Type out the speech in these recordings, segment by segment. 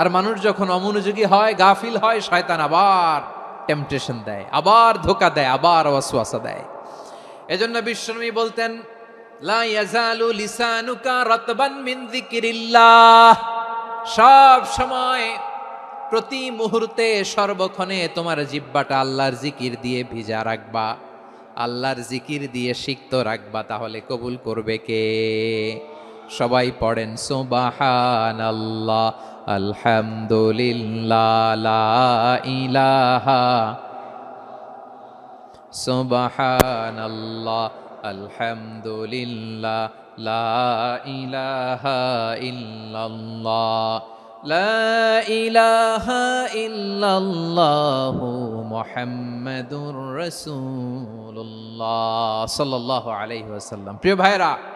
আর মানুষ যখন অমনোযোগী হয়, গাফিল হয়, শয়তান আবার টেম্পটেশন দেয়, আবার ধোকা দেয়, আবার ওয়াসওয়াসা দেয়। এজন্য বিশ্বনবী বলতেন সব সময় প্রতি মুহূর্তে সর্বক্ষণে তোমার জিব্বাটা আল্লাহর জিকির দিয়ে ভিজা রাখবা। আল্লাহর জিকির দিয়ে সিক্ত রাখবা, তাহলে কবুল করবে কে? সবাই পড়েন সুবাহান আল্লাহ আলহামদুলিল্লাহ ইলাহা সুবাহান আল্লাহ আলহামদুলিল্লাহ, লা ইলাহা ইল্লাল্লাহ, লা ইলাহা ইল্লাল্লাহু মুহাম্মাদুর রাসূলুল্লাহ, সাল্লাল্লাহু আলাইহি ওয়াসাল্লাম। প্রিয় ভাইরা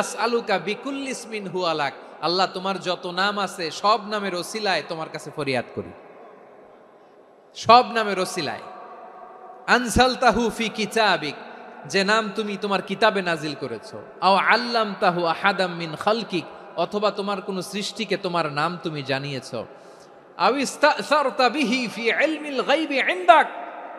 আস আলুকা বিকুল ইসমিন হু আলাক আল্লাহ তোমার যত নাম আছে, সব নামের ওসিলায় তোমার কাছে ফরিয়াদ করি। সব নামের ওসিলায়। আনসাল তাহু ফি কিতাবিক, যে নাম তুমি তোমার কিতাবে নাজিল করেছ। আও আল্লাম তাহু আহাদাম মিন খালকিক, অথবা তোমার কোনো সৃষ্টিকে তোমার নাম তুমি জানিয়েছো। আও ইস্তাসারতা বিহি ফি ইলমিল গায়বি ইনদাক।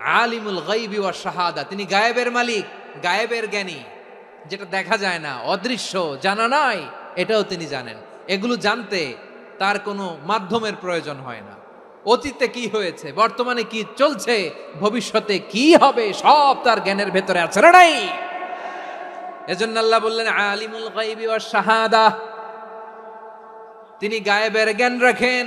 আলিমুল গাইবি ওয়া শাহাদা, তিনি গায়েবের মালিক, গায়েবের জ্ঞানী। যেটা দেখা যায় না, অদৃশ্য, জানা নাই, এটাও তিনি জানেন। এগুলো জানতে তার কোনো মাধ্যমের প্রয়োজন হয় না। অতীতে কি হয়েছে, বর্তমানে কি চলছে, ভবিষ্যতে কি হবে, সব তার জ্ঞানের ভেতরে আছে নাই এজন্য আল্লাহ বললেন, আলিমুল গাইবি ওয়া শাহাদা, তিনি গায়েবের জ্ঞান রাখেন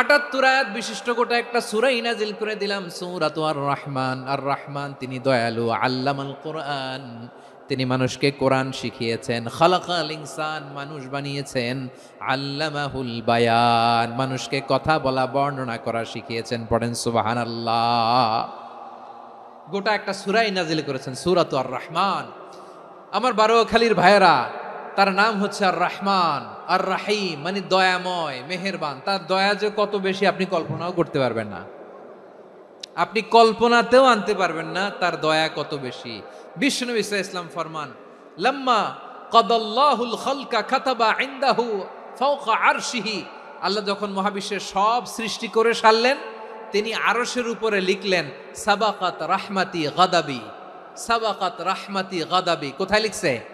আটাত্তর আয়াত বিশিষ্ট গোটা একটা সুরাই নাজিল করে দিলাম, সৌরাত আর রহমান আর রহমান তিনি দয়ালু, আল্লামাল কোরআন। তিনি মানুষকে কোরআন শিখিয়েছেন, খালাকাল ইনসান মানুষ বানিয়েছেন, আল্লামাহুল বায়ান। মানুষকে কথা বলা, বর্ণনা করা শিখিয়েছেন, পড়েন সুবাহান আল্লাহ গোটা একটা সুরাই নাজিল করেছেন, সুরাত আর রহমান আমার বারোখালীর ভাইয়েরা, তার নাম হচ্ছে আর রহমান আর রাহিম মানে দয়াময়, মেহেরবান। তার দয়া যে কত বেশি আপনি কল্পনাও করতে পারবেন না। আপনি কল্পনাতেও আনতে পারবেন না তার দয়া কত বেশি। বিষ্ণু ইসা ইসলাম ফরমান, লাম্মা কদল্লাহুল খলকা খাতাবা ইন্দাহু ফাওকা আরশিহি। আল্লাহ যখন মহাবিশ্বের সব সৃষ্টি করে সারলেন, তিনি আরশের উপরে লিখলেন, সাবাকাত রাহমাতি গাদাবি, সাবাকাত রাহমাতি গাদাবি। কোথায় লিখছে?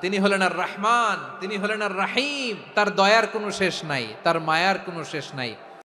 তিনি হলেন আর রহমান তিনি হলেন আর রাহিম তার দয়ার কোনো শেষ নাই, তার মায়ার কোনো শেষ নাই।